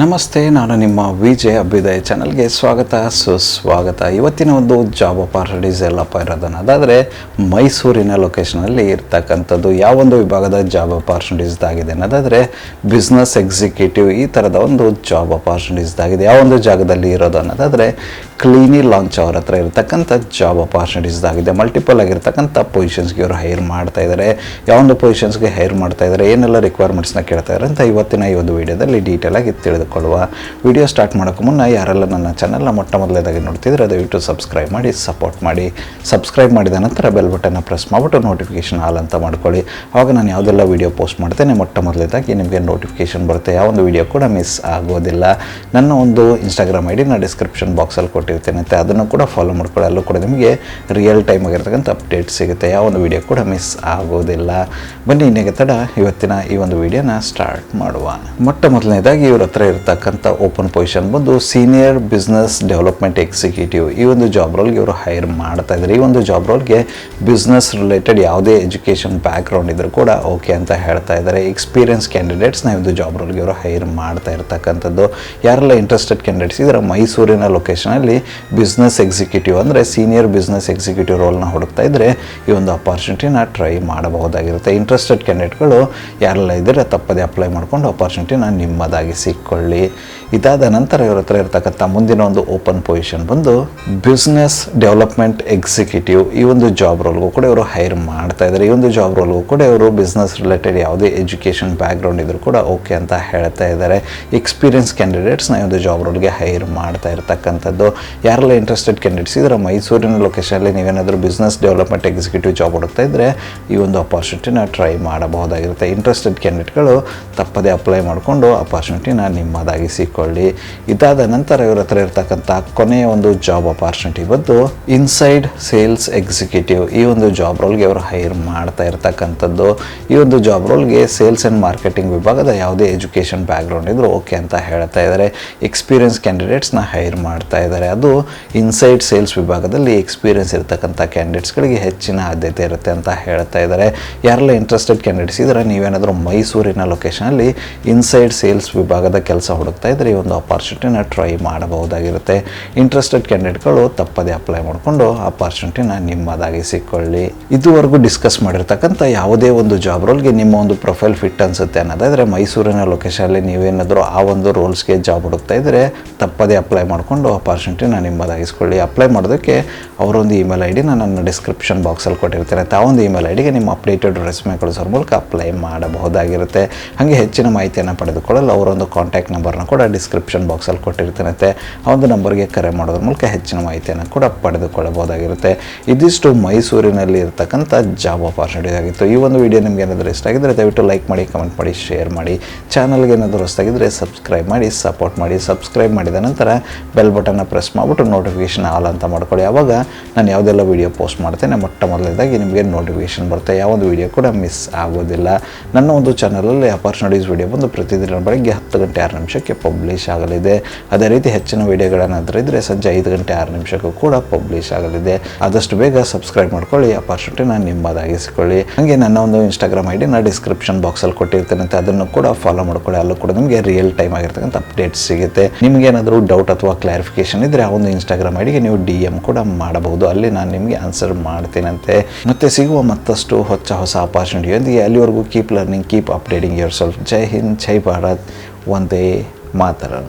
ನಮಸ್ತೆ, ನಾನು ನಿಮ್ಮ ವಿಜಯ್ ಅಭ್ಯುದಯ ಚಾನಲ್ಗೆ ಸ್ವಾಗತ, ಸುಸ್ವಾಗತ. ಇವತ್ತಿನ ಒಂದು ಜಾಬ್ ಅಪಾರ್ಚುನಿಟೀಸ್ ಎಲ್ಲಪ್ಪ ಇರೋದನ್ನು. ಅದಾದರೆ, ಮೈಸೂರಿನ ಲೊಕೇಶನಲ್ಲಿ ಇರ್ತಕ್ಕಂಥದ್ದು ಯಾವೊಂದು ವಿಭಾಗದ ಜಾಬ್ ಅಪಾರ್ಚುನಿಟೀಸ್ ಆಗಿದೆ ಅನ್ನೋದಾದರೆ ಬಿಸ್ನೆಸ್ ಎಕ್ಸಿಕ್ಯೂಟಿವ್ ಈ ಥರದ ಒಂದು ಜಾಬ್ ಅಪಾರ್ಚುನಿಟೀಸ್ ಆಗಿದೆ. ಯಾವೊಂದು ಜಾಗದಲ್ಲಿ ಇರೋದು ಅನ್ನೋದಾದರೆ ಕ್ಲೀನಿ ಲಾಂಚ್ ಅವ್ರ ಹತ್ರ ಇರತಕ್ಕಂಥ ಜಾಬ್ ಅಪಾರ್ಚುನಿಟೀಸ್ ಆಗಿದೆ. ಮಲ್ಟಿಪಲ್ ಆಗಿರ್ತಕ್ಕಂಥ ಪೊಸಿಷನ್ಸ್ಗೆ ಇವರು ಹೈರ್ ಮಾಡ್ತಾ ಇದ್ದಾರೆ ಯಾವೊಂದು ಪೊಸಿಷನ್ಸ್ಗೆ ಹೈರ್ ಮಾಡ್ತಾ ಇದ್ದಾರೆ ಏನೆಲ್ಲ ರಿಕ್ವೈರ್ಮೆಂಟ್ಸ್ನ ಕೇಳ್ತಾ ಇದ್ದಾರೆ ಅಂತ ಇವತ್ತಿನ ಈ ಒಂದು ವಿಡಿಯೋದಲ್ಲಿ ಡೀಟೇಲ್ ಆಗಿ ತಿಳಿದುಕೊಳ್ಳುವ ವಿಡಿಯೋ ಸ್ಟಾರ್ಟ್ ಮಾಡೋಕ್ಕೂ ಮುನ್ನ ಯಾರೆಲ್ಲ ನನ್ನ ಚಾನಲ್ನ ಮೊಟ್ಟ ಮೊದಲೇದಾಗಿ ನೋಡ್ತಿದ್ರೆ ದಯವಿಟ್ಟು ಸಬ್ಸ್ಕ್ರೈಬ್ ಮಾಡಿ ಸಪೋರ್ಟ್ ಮಾಡಿ. ಸಬ್ಸ್ಕ್ರೈಬ್ ಮಾಡಿದ ನಂತರ ಬೆಲ್ ಬಟನ್ನ ಪ್ರೆಸ್ ಮಾಡಿಬಿಟ್ಟು ನೋಟಿಫಿಕೇಶನ್ ಆಲ್ ಅಂತ ಮಾಡ್ಕೊಳ್ಳಿ. ಆವಾಗ ನಾನು ಯಾವುದೆಲ್ಲ ವಿಡಿಯೋ ಪೋಸ್ಟ್ ಮಾಡ್ತೇನೆ ಮೊಟ್ಟ ಮೊದಲೇದಾಗಿ ನಿಮಗೆ ನೋಟಿಫಿಕೇಷನ್ ಬರುತ್ತೆ. ಯಾವೊಂದು ವಿಡಿಯೋ ಕೂಡ ಮಿಸ್ ಆಗೋದಿಲ್ಲ. ನನ್ನ ಒಂದು ಇನ್ಸ್ಟಾಗ್ರಾಮ್ ಐ ಡಿನ ಡಿಸ್ಕ್ರಿಪ್ಷನ್ ಬಾಕ್ಸಲ್ಲಿ ಕೊಟ್ಟಿರ್ತೇನೆ ಅಂತ ಅದನ್ನು ಕೂಡ ಫಾಲೋ ಮಾಡ್ಕೊಳ್ಳಿ. ಅಲ್ಲೂ ಕೂಡ ನಿಮಗೆ ರಿಯಲ್ ಟೈಮ್ ಆಗಿರ್ತಕ್ಕಂಥ ಅಪ್ಡೇಟ್ ಸಿಗುತ್ತೆ. ಯಾವ ಒಂದು ವಿಡಿಯೋ ಕೂಡ ಮಿಸ್ ಆಗೋದಿಲ್ಲ. ಬನ್ನಿ, ಇನ್ನೇಗೆ ತಡ. ಇವತ್ತಿನ ಈ ಒಂದು ವಿಡಿಯೋನ ಸ್ಟಾರ್ಟ್ ಮಾಡುವ. ಮೊಟ್ಟ ಮೊದಲನೇದಾಗಿ ಇವ್ರ ಹತ್ರ ಇರ್ತಕ್ಕಂಥ ಓಪನ್ ಪೊಸಿಷನ್ ಬಂದು ಸೀನಿಯರ್ ಬಿಸ್ನೆಸ್ ಡೆವಲಪ್ಮೆಂಟ್ ಎಕ್ಸಿಕ್ಯೂಟಿವ್ ಈ ಒಂದು ಜಾಬ್ ರೋಲ್ಗೆ ಇವರು ಹೈರ್ ಮಾಡ್ತಾ ಇದ್ದಾರೆ. ಈ ಒಂದು ಜಾಬ್ ರೋಲ್ಗೆ ಬಿಸ್ನೆಸ್ ರಿಲೇಟೆಡ್ ಯಾವುದೇ ಎಜುಕೇಷನ್ ಬ್ಯಾಕ್ಗ್ರೌಂಡ್ ಇದ್ರು ಕೂಡ ಓಕೆ ಅಂತ ಹೇಳ್ತಾ ಇದ್ದಾರೆ. ಎಕ್ಸ್ಪೀರಿಯನ್ಸ್ ಕ್ಯಾಂಡಿಡೇಟ್ಸ್ನ ಒಂದು ಜಾಬ್ ರೋಲ್ಗೆ ಇವರು ಹೈರ್ ಮಾಡ್ತಾ ಇರ್ತಕ್ಕಂಥದ್ದು. ಯಾರೆಲ್ಲ ಇಂಟ್ರೆಸ್ಟೆಡ್ ಕ್ಯಾಂಡಿಡೇಟ್ಸ್ ಇದ್ದಾರೆ ಮೈಸೂರಿನ ಲೊಕೇಶನಲ್ಲಿ ಬಿಸ್ನೆಸ್ ಎಕ್ಸಿಕ್ಯೂಟಿವ್ ಅಂದರೆ ಸೀನಿಯರ್ ಬಿಸ್ನೆಸ್ ಎಕ್ಸಿಕ್ಯೂಟಿವ್ ರೋಲ್ನ ಹುಡುಕ್ತಾ ಇದ್ದರೆ ಈ ಒಂದು ಅಪಾರ್ಚುನಿಟಿನ ಟ್ರೈ ಮಾಡಬಹುದಾಗಿರುತ್ತೆ. ಇಂಟ್ರೆಸ್ಟೆಡ್ ಕ್ಯಾಂಡಿಡೇಟ್ಗಳು ಯಾರೆಲ್ಲ ಇದ್ದರೆ ತಪ್ಪದೆ ಅಪ್ಲೈ ಮಾಡ್ಕೊಂಡು ಅಪಾರ್ಚುನಿಟಿನ ನಿಮ್ಮದಾಗಿ ಸಿಕ್ಕೊಳ್ಳಿ. ಇದಾದ ನಂತರ ಇವ್ರ ಹತ್ರ ಇರ್ತಕ್ಕಂಥ ಮುಂದಿನ ಒಂದು ಓಪನ್ ಪೊಸಿಷನ್ ಬಂದು ಬಿಸ್ನೆಸ್ ಡೆವಲಪ್ಮೆಂಟ್ ಎಕ್ಸಿಕ್ಯೂಟಿವ್ ಈ ಒಂದು ಜಾಬ್ ರೋಲ್ಗೂ ಕೂಡ ಇವರು ಹೈರ್ ಮಾಡ್ತಾ ಇದ್ದಾರೆ ಈ ಒಂದು ಜಾಬ್ ರೋಲ್ಗೂ ಕೂಡ ಇವರು ಬಿಸ್ನೆಸ್ ರಿಲೇಟೆಡ್ ಯಾವುದೇ ಎಜುಕೇಷನ್ ಬ್ಯಾಕ್ಗ್ರೌಂಡ್ ಇದ್ದರೂ ಕೂಡ ಓಕೆ ಅಂತ ಹೇಳ್ತಾ ಇದ್ದಾರೆ ಎಕ್ಸ್ಪೀರಿಯನ್ಸ್ ಕ್ಯಾಂಡಿಡೇಟ್ಸ್ನ ಈ ಒಂದು ಜಾಬ್ ರೋಲ್ಗೆ ಹೈರ್ ಮಾಡ್ತಾ ಇರ್ತಕ್ಕಂಥದ್ದು. ಯಾರೆಲ್ಲ ಇಂಟ್ರೆಸ್ಟೆಡ್ ಕ್ಯಾಂಡಿಡೇಟ್ಸ್ ಇದ್ರೆ ಮೈಸೂರಿನ ಲೊಕೇಶನಲ್ಲಿ ನೀವೇನಾದರೂ ಬಿಸ್ನೆಸ್ ಡೆವಲಪ್ಮೆಂಟ್ ಎಕ್ಸಿಕ್ಯೂಟಿವ್ ಜಾಬ್ ಹುಡುಕ್ತಾ ಇದ್ದರೆ ಈ ಒಂದು ಅಪಾರ್ಚುನಿಟಿನ ಟ್ರೈ ಮಾಡಬಹುದಾಗಿರುತ್ತೆ. ಇಂಟ್ರೆಸ್ಟೆಡ್ ಕ್ಯಾಂಡಿಡೇಟ್ಗಳು ತಪ್ಪದೇ ಅಪ್ಲೈ ಮಾಡಿಕೊಂಡು ಅಪಾರ್ಚುನಿಟಿನ ನಿಮ್ಮದಾಗಿಸಿಕೊಳ್ಳಿ ಇದಾದ ನಂತರ ಇವ್ರ ಹತ್ರ ಇರ್ತಕ್ಕಂಥ ಕೊನೆಯ ಒಂದು ಜಾಬ್ ಅಪಾರ್ಚುನಿಟಿ ಬಂದು ಇನ್ಸೈಡ್ ಸೇಲ್ಸ್ ಎಕ್ಸಿಕ್ಯೂಟಿವ್ ಈ ಒಂದು ಜಾಬ್ ರೋಲ್ಗೆ ಅವರು ಹೈರ್ ಮಾಡ್ತಾ ಇರ್ತಕ್ಕಂಥದ್ದು. ಈ ಒಂದು ಜಾಬ್ ರೋಲ್ಗೆ ಸೇಲ್ಸ್ ಆ್ಯಂಡ್ ಮಾರ್ಕೆಟಿಂಗ್ ವಿಭಾಗದ ಯಾವುದೇ ಎಜುಕೇಷನ್ ಬ್ಯಾಕ್ಗ್ರೌಂಡ್ ಇದ್ದರೂ ಓಕೆ ಅಂತ ಹೇಳ್ತಾ ಇದ್ದಾರೆ ಎಕ್ಸ್ಪೀರಿಯನ್ಸ್ ಕ್ಯಾಂಡಿಡೇಟ್ಸ್ನ ಹೈರ್ ಮಾಡ್ತಾ ಇದ್ದಾರೆ ಅದು ಇನ್ಸೈಡ್ ಸೇಲ್ಸ್ ವಿಭಾಗದಲ್ಲಿ ಎಕ್ಸ್ಪೀರಿಯನ್ಸ್ ಇರತಕ್ಕಂಥ ಕ್ಯಾಂಡಿಡೇಟ್ಸ್ಗಳಿಗೆ ಹೆಚ್ಚಿನ ಆದ್ಯತೆ ಇರುತ್ತೆ ಅಂತ ಹೇಳ್ತಾ ಇದ್ದಾರೆ. ಯಾರೆಲ್ಲ ಇಂಟ್ರೆಸ್ಟೆಡ್ ಕ್ಯಾಂಡಿಡೇಟ್ಸ್ ಇದ್ದರೆ, ನೀವೇನಾದರೂ ಮೈಸೂರಿನ ಲೊಕೇಶನಲ್ಲಿ ಇನ್ಸೈಡ್ ಸೇಲ್ಸ್ ವಿಭಾಗದ ಕೆಲಸ ಹುಡುಕ್ತಾ ಇದ್ದರೆ ಈ ಒಂದು ಅಪಾರ್ಚುನಿಟಿನ ಟ್ರೈ ಮಾಡಬಹುದಾಗಿರುತ್ತೆ. ಇಂಟ್ರೆಸ್ಟೆಡ್ ಕ್ಯಾಂಡಿಡೇಟ್ಗಳು ತಪ್ಪದೇ ಅಪ್ಲೈ ಮಾಡಿಕೊಂಡು ಅಪಾರ್ಚುನಿಟಿನ ನಿಮ್ಮದಾಗಿ ಸಿಕ್ಕೊಳ್ಳಿ. ಇದುವರೆಗೂ ಡಿಸ್ಕಸ್ ಮಾಡಿರ್ತಕ್ಕಂಥ ಯಾವುದೇ ಒಂದು ಜಾಬ್ ರೋಲ್ಗೆ ನಿಮ್ಮ ಒಂದು ಪ್ರೊಫೈಲ್ ಫಿಟ್ ಅನಿಸುತ್ತೆ ಅನ್ನೋದಾದರೆ ಮೈಸೂರಿನ ಲೊಕೇಶನಲ್ಲಿ ನೀವೇನಾದರೂ ಆ ಒಂದು ರೋಲ್ಸ್ಗೆ ಜಾಬ್ ಹುಡುಕ್ತಾ ಇದ್ದರೆ ತಪ್ಪದೇ ಅಪ್ಲೈ ಮಾಡಿಕೊಂಡು ಅಪಾರ್ಚುನಿಟಿನ ನಿಮ್ಮದಾಗಿಸ್ಕೊಳ್ಳಿ ಅಪ್ಲೈ ಮಾಡೋದಕ್ಕೆ ಅವರೊಂದು ಇಮೇಲ್ ಐ ಡಿನ ನನ್ನ ಡಿಸ್ಕ್ರಿಪ್ಷನ್ ಬಾಕ್ಸಲ್ಲಿ ಕೊಟ್ಟಿರ್ತಾರೆ ತಾವೊಂದು ಇಮೇಲ್ ಐ ಡಿಗೆ ನಿಮ್ಮ ಅಪ್ಡೇಟೆಡ್ ರೆಸ್ಯೂಮೆ ಕಳಿಸೋರ ಮೂಲಕ ಅಪ್ಲೈ ಮಾಡಬಹುದಾಗಿರುತ್ತೆ. ಹಾಗೆ ಹೆಚ್ಚಿನ ಮಾಹಿತಿಯನ್ನು ಪಡೆದುಕೊಳ್ಳಲು ಅವರೊಂದು ಕಾಂಟ್ಯಾಕ್ಟ್ ನಂಬರ್ನ ಕೂಡ ಡಿಸ್ಕ್ರಿಪ್ಷನ್ ಬಾಕ್ಸಲ್ಲಿ ಕೊಟ್ಟಿರ್ತಾನಂತೆ ಆ ಒಂದು ನಂಬರ್ಗೆ ಕರೆ ಮಾಡೋದ್ರ ಮೂಲಕ ಹೆಚ್ಚಿನ ಮಾಹಿತಿಯನ್ನು ಕೂಡ ಪಡೆದುಕೊಳ್ಳಬಹುದಾಗಿರುತ್ತೆ. ಇದಿಷ್ಟು ಮೈಸೂರಿನಲ್ಲಿ ಇರತಕ್ಕಂಥ ಜಾಬ್ ಅಪರ್ಚುನಿಟಿ ಆಗಿತ್ತು. ಈ ಒಂದು ವಿಡಿಯೋ ನಿಮ್ಗೆ ಏನಾದರೂ ಇಷ್ಟ ಆಗಿದ್ದರೆ ದಯವಿಟ್ಟು ಲೈಕ್ ಮಾಡಿ ಕಮೆಂಟ್ ಮಾಡಿ ಶೇರ್ ಮಾಡಿ. ಚಾನಲ್ಗೆ ಏನಾದರೂ ಹೊಸದಾಗಿದ್ದರೆ ಸಬ್ಸ್ಕ್ರೈಬ್ ಮಾಡಿ ಸಪೋರ್ಟ್ ಮಾಡಿ. ಸಬ್ಸ್ಕ್ರೈಬ್ ಮಾಡಿದ ನಂತರ ಬೆಲ್ ಬಟನ್ನ ಪ್ರೆಸ್ ಮಾಡಿಬಿಟ್ಟು ನೋಟಿಫಿಕೇಷನ್ ಆಲ್ ಅಂತ ಮಾಡ್ಕೊಳ್ಳಿ. ಆವಾಗ ನಾನು ಯಾವುದೆಲ್ಲ ವೀಡಿಯೋ ಪೋಸ್ಟ್ ಮಾಡ್ತೇನೆ, ಮೊಟ್ಟ ಮೊದಲನೇದಾಗಿ ನಿಮಗೆ ನೋಟಿಫಿಕೇಷನ್ ಬರುತ್ತೆ. ಯಾವೊಂದು ವೀಡಿಯೋ ಕೂಡ ಮಿಸ್ ಆಗೋದಿಲ್ಲ. ನನ್ನ ಒಂದು ಚಾನಲಲ್ಲಿ ಅಪರ್ಚುನಿಟೀಸ್ ವೀಡಿಯೋ ಬಂದು ಪ್ರತಿದಿನ ಬೆಳಗ್ಗೆ ಹತ್ತು ಗಂಟೆ ಆರು ನಿಮಿಷಕ್ಕೆ ಪಬ್ಲಿಷ್ ಆಗಲಿದೆ. ಅದೇ ರೀತಿ ಹೆಚ್ಚಿನ ವೀಡಿಯೋಗಳೇನಾದರೂ ಇದ್ದರೆ ಸಂಜೆ ಐದು ಗಂಟೆ ಆರು ನಿಮಿಷಕ್ಕೂ ಕೂಡ ಪಬ್ಲಿಷ್ ಆಗಲಿದೆ. ಆದಷ್ಟು ಬೇಗ ಸಬ್ಸ್ಕ್ರೈಬ್ ಮಾಡ್ಕೊಳ್ಳಿ ಅಪಾರ್ಚುನಿಟಿನ ನಿಮ್ಮದಾಗಿಸಿಕೊಳ್ಳಿ. ಹಾಗೆ ನನ್ನ ಒಂದು ಇನ್ಸ್ಟಾಗ್ರಾಮ್ ಐ ನಾನು ಡಿಸ್ಕ್ರಿಪ್ಷನ್ ಬಾಕ್ಸಲ್ಲಿ ಕೊಟ್ಟಿರ್ತೇನೆ ಅಂತ ಅದನ್ನು ಕೂಡ ಫಾಲೋ ಮಾಡ್ಕೊಳ್ಳಿ. ಅಲ್ಲೂ ಕೂಡ ನಿಮಗೆ ರಿಯಲ್ ಟೈಮ್ ಆಗಿರ್ತಕ್ಕಂಥ ಅಪ್ಡೇಟ್ಸ್ ಸಿಗುತ್ತೆ. ನಿಮಗೇನಾದರೂ ಡೌಟ್ ಅಥವಾ ಕ್ಲಾರಿಫಿಕೇಶನ್ ಇದ್ದರೆ ಆ ಒಂದು ಇನ್ಸ್ಟಾಗ್ರಾಮ್ ಐಡಿಗೆ ನೀವು ಡಿ ಎಂ ಕೂಡ ಮಾಡಬಹುದು. ಅಲ್ಲಿ ನಾನು ನಿಮಗೆ ಆನ್ಸರ್ ಮಾಡ್ತೀನಂತೆ. ಮತ್ತೆ ಸಿಗುವ ಮತ್ತಷ್ಟು ಹೊಚ್ಚ ಹೊಸ ಅಪಾರ್ಚುನಿಟಿಯೊಂದಿಗೆ ಅಲ್ಲಿವರೆಗೂ keep learning keep updating yourself ಜೈ ಹಿಂದ್, ಜೈ ಭಾರತ್. ಒಂದೇ ಮಾತರಂ.